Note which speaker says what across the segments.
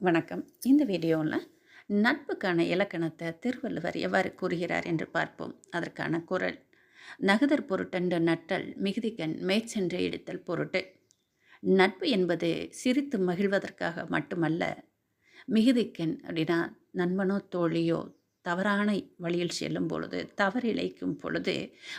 Speaker 1: வணக்கம். இந்த வீடியோவில் நட்புக்கான இலக்கணத்தை திருவள்ளுவர் எவ்வாறு கூறுகிறார் என்று பார்ப்போம். அதற்கான குரல் நகுதர் பொருட்டென்று நட்டல் மிகுதிக்கண் மேய்ச்சென்று இடித்தல் பொருட்டு. நட்பு என்பது சிரித்து மகிழ்வதற்காக மட்டுமல்ல மிகுதிக்கண் அப்படின்னா நண்பனோ தோழியோ தவறான வழியில் செல்லும் பொழுது தவறிழைக்கும் பொழுது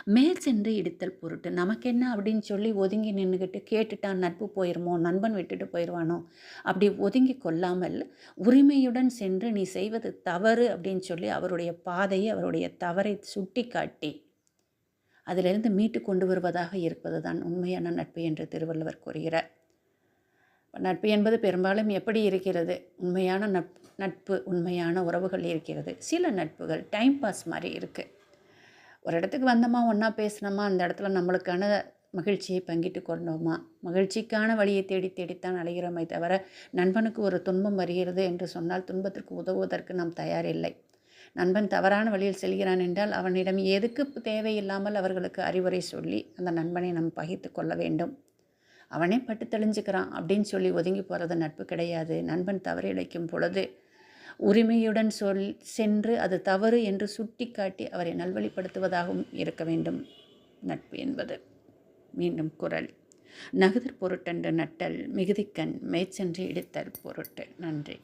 Speaker 1: மேல் சென்று இடித்தல் பொருட்டு நமக்கு என்ன அப்படின்னு சொல்லி ஒதுங்கி நின்றுக்கிட்டு கேட்டுட்டான் நட்பு போயிருமோ நண்பன் விட்டுட்டு போயிடுவானோ அப்படி ஒதுங்கி கொள்ளாமல் உரிமையுடன் சென்று நீ செய்வது தவறு அப்படின்னு சொல்லி அவருடைய பாதையை அவருடைய தவறை சுட்டி காட்டி அதிலிருந்து மீட்டு கொண்டு வருவதாக இருப்பது தான் உண்மையான நட்பு என்று திருவள்ளுவர் கூறுகிறார். நட்பு என்பது பெரும்பாலும் எப்படி இருக்கிறது? உண்மையான நட்பு நட்பு உண்மையான உறவுகள் இருக்கிறது. சில நட்புகள் டைம் பாஸ் மாதிரி இருக்குது ஒரு இடத்துக்கு வந்தோமா ஒன்றா பேசினோமா அந்த இடத்துல நம்மளுக்கான மகிழ்ச்சியை பங்கிட்டு கொண்டோமா? மகிழ்ச்சிக்கான வழியை தேடி தேடித்தான் அலைகிறோமே தவிர நண்பனுக்கு ஒரு துன்பம் வருகிறது என்று சொன்னால் துன்பத்திற்கு உதவுவதற்கு நாம் தயாரில்லை. நண்பன் தவறான வழியில் செல்கிறான் என்றால் அவனிடம் எதுக்கு தேவையில்லாமல் அவர்களுக்கு அறிவுரை சொல்லி அந்த நண்பனை நாம் பகிர்ந்து கொள்ள வேண்டும். அவனே பட்டு தெளிஞ்சுக்கிறான் அப்படின்னு சொல்லி ஒதுங்கி போகிறது நட்பு கிடையாது. நண்பன் தவறு இழைக்கும் பொழுது உரிமையுடன் சொல் சென்று அது தவறு என்று சுட்டிக்காட்டி அவரை நல்வழிப்படுத்துவதாகவும் இருக்க வேண்டும். நட்பு என்பது. மீண்டும் குரல். நகுதர் பொருட்டென்று நட்டல் மிகுதிக்கண் மேய்ச்சென்று இடித்தல் பொருட்டு. நன்றி.